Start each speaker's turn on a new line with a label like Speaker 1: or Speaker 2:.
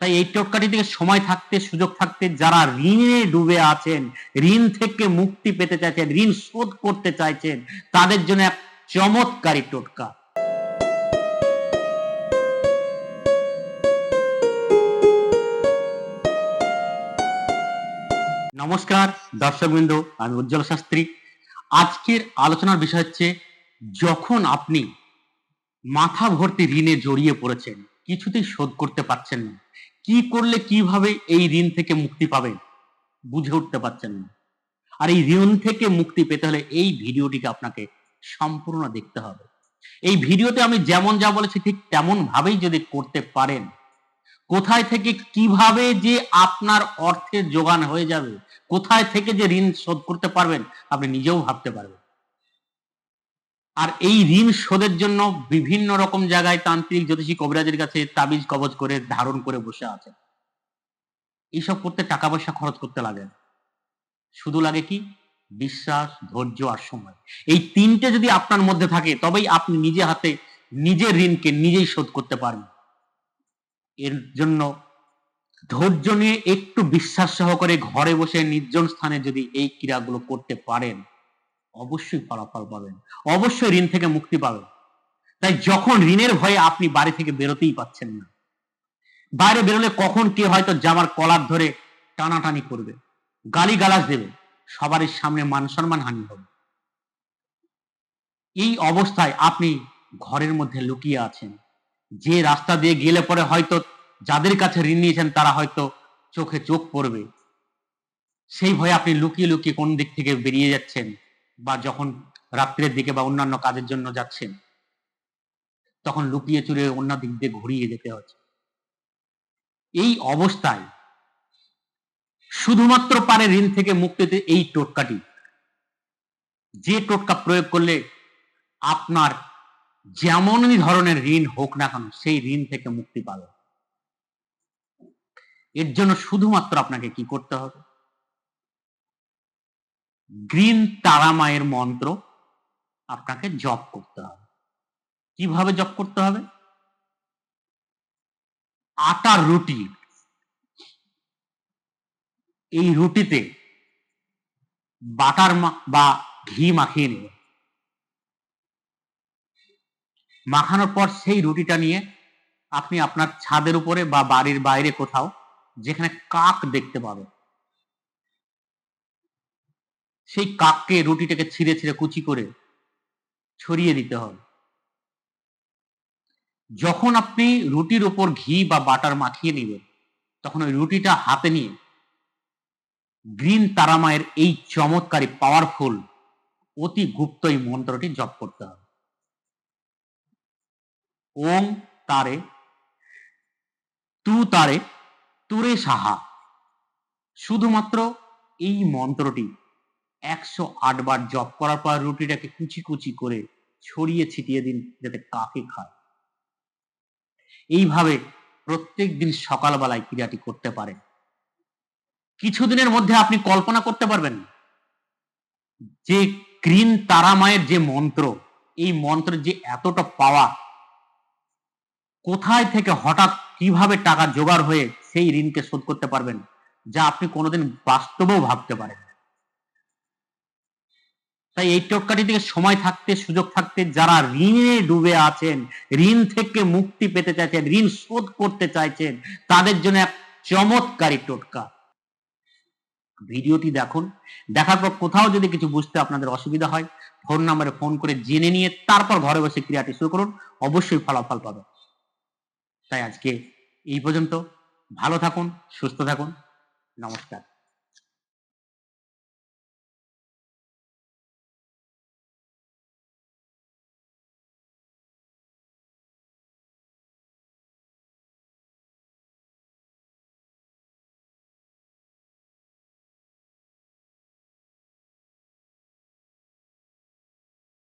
Speaker 1: তাই এই টোটকাটি থেকে সময় থাকতে, সুযোগ থাকতে যারা ঋণে ডুবে আছেন, ঋণ থেকে মুক্তি পেতে চাইছেন, ঋণ শোধ করতে চাইছেন, তাদের জন্য এক চমৎকারী টোটকা। নমস্কার, দর্শকবৃন্দ, আমি উজ্জ্বল শাস্ত্রী। আজকের আলোচনার বিষয় হচ্ছে, যখন আপনি মাথা ভর্তি ঋণে জড়িয়ে পড়েছেন কিছুতেই শোধ করতে পারছেন না। কি করলে কীভাবে এই ঋণ থেকে মুক্তি পাবেন? বুঝে উঠতে পারছেন না। আর এই ঋণ থেকে মুক্তি পেতে হলে এই ভিডিওটিকে আপনাকে সম্পূর্ণ দেখতে হবে। এই ভিডিওতে আমি যেমন যা বলেছি ঠিক তেমন ভাবেই যদি করতে পারেন, কোথায় থেকে কীভাবে যে আপনার অর্থের যোগান হয়ে যাবে, কোথায় থেকে যে ঋণ শোধ করতে পারবেন, আপনি নিজেও ভাবতে পারবেন। আর এই ঋণ শোধের জন্য বিভিন্ন রকম জায়গায় তান্ত্রিক, জ্যোতিষী, কবিরাজের কাছে তাবিজ কবজ করে, ধারণ করে বসে আছেন। এইসব করতে টাকা পয়সা খরচ করতে লাগে শুধু লাগে কি? বিশ্বাস, ধৈর্য আর সময়। এই তিনটে যদি আপনার মধ্যে থাকে, তবেই আপনি নিজে হাতে নিজের ঋণকে নিজেই শোধ করতে পারবেন। এর জন্য ধৈর্য নিয়ে একটু বিশ্বাস সহকারে ঘরে বসে নির্জন স্থানে যদি এই ক্রিয়াগুলো করতে পারেন অবশ্যই ফলাফল পাবেন। অবশ্যই ঋণ থেকে মুক্তি পাবেন। তাই যখন ঋণের ভয়ে আপনি বাড়ি থেকে বেরোতেই পাচ্ছেন না, বাইরে বেরোলে কখন কে হয়তো জামার কলার ধরে টানাটানি করবে গালি গালাজ দেবে, সবারই সামনে মান সম্মান হানি হবে। এই অবস্থায় আপনি ঘরের মধ্যে লুকিয়ে আছেন। যে রাস্তা দিয়ে গেলে পরে হয়তো যাদের কাছে ঋণ নিয়েছেন তারা হয়তো চোখে চোখ পড়বে। সেই ভয়ে আপনি লুকিয়ে লুকিয়ে কোন দিক থেকে বেরিয়ে যাচ্ছেন? বা যখন রাত্রের দিকে বা অন্যান্য কাজের জন্য যাচ্ছেন, তখন লুকিয়ে চুরে অন্য দিক দিয়ে ঘুরিয়ে যেতে হচ্ছে। এই অবস্থায় শুধুমাত্র পারে ঋণ থেকে মুক্তিতে এই টোটকাটি। যে টোটকা প্রয়োগ করলে আপনার যেমনই ধরনের ঋণ হোক না কেন, সেই ঋণ থেকে মুক্তি পাবে। এর জন্য শুধুমাত্র আপনাকে কি করতে হবে? গ্রিন তারা মায়ের মন্ত্র আপনাকে জপ করতে হবে। কীভাবে জপ করতে হবে? আটার রুটি। এই রুটিতে বাটার বা ঘি মাখিয়ে নেবে। মাখানোর পর সেই রুটিটা নিয়ে আপনি আপনার ছাদের উপরে বা বাড়ির বাইরে কোথাও যেখানে কাক দেখতে পাবেন সেই কাককে রুটিটাকে ছিঁড়ে ছিঁড়ে কুচি করে ছড়িয়ে দিতে হবে যখন আপনি রুটির উপর ঘি বা বাটার মাখিয়ে নেবেন, তখন ওই রুটিটা হাতে নিয়ে গ্রিন তারামায়ের এই চমৎকারী পাওয়ারফুল অতি গুপ্ত এই মন্ত্রটি জপ করতে হবে। ওম তারে, তু তারে, তুরে সাহা। শুধুমাত্র এই মন্ত্রটি একশো আট বার জপ করার পর রুটিটাকে কুচি কুচি করে ছড়িয়ে ছিটিয়ে দিন যাতে কাকে খায়। এইভাবে প্রত্যেক দিন সকালবেলায় ক্রিয়াটি করতে পারেন। কিছুদিনের মধ্যে আপনি কল্পনা করতে পারবেন যে গ্রিন তারামায়ের যে মন্ত্র, এই মন্ত্রের যে এতটা পাওয়া, কোথায় থেকে হঠাৎ কীভাবে টাকা জোগাড় হয়ে সেই ঋণকে শোধ করতে পারবেন, যা আপনি কোনোদিন বাস্তবেও ভাবতে পারেন। তাই এই টোটকাটি থেকে সময় থাকতে, সুযোগ থাকতে যারা ঋণে ডুবে আছেন, ঋণ থেকে মুক্তি পেতে চাইছেন, ঋণ শোধ করতে চাইছেন, তাদের জন্য এক চমৎকারী টোটকা। ভিডিওটি দেখুন। দেখার পর কোথাও যদি কিছু বুঝতে আপনাদের অসুবিধা হয়, ফোন নাম্বারে ফোন করে জেনে নিয়ে তারপর ঘরে বসে ক্রিয়াটি শুরু করুন। অবশ্যই ফলাফল পাবেন। তাই আজকে এই পর্যন্ত। ভালো থাকুন, সুস্থ থাকুন। নমস্কার।